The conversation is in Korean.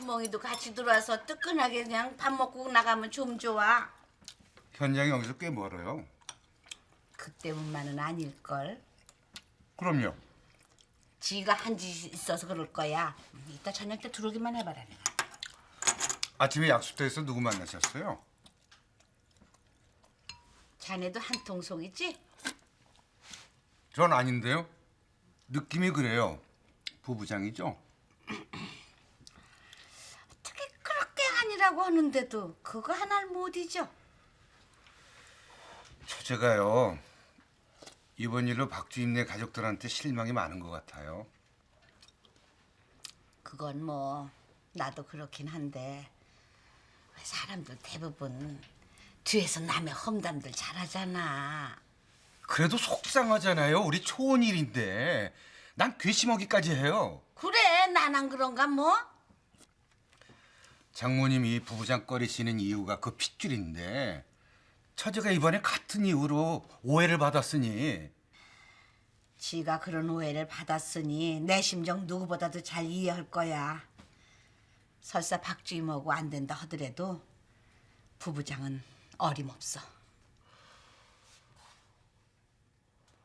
시몽이도 같이 들어와서 뜨끈하게 그냥 밥 먹고 나가면 좀 좋아. 현장이 여기서 꽤 멀어요. 그때문만은 아닐걸. 그럼요. 지가 한짓 있어서 그럴 거야. 이따 저녁 때 들어오기만 해봐라 내가. 아침에 약수터에서 누구 만나셨어요? 자네도 한통 속이지? 전 아닌데요. 느낌이 그래요. 부부장이죠? 어떻게 아니라고 하는데도 그거 하나를 못 잊어. 처제가요. 이번 일로 박주임네 가족들한테 실망이 많은 것 같아요. 그건 뭐 나도 그렇긴 한데 왜 사람들 대부분 뒤에서 남의 험담들 잘하잖아. 그래도 속상하잖아요. 우리 초혼일인데. 난 괘씸하기까지 해요. 그래 나난 그런가 뭐? 장모님이 부부장 꺼리시는 이유가 그 핏줄인데 처제가 이번에 같은 이유로 오해를 받았으니 지가 그런 오해를 받았으니 내 심정 누구보다도 잘 이해할 거야. 설사 박주임하고 안 된다 하더라도 부부장은 어림없어.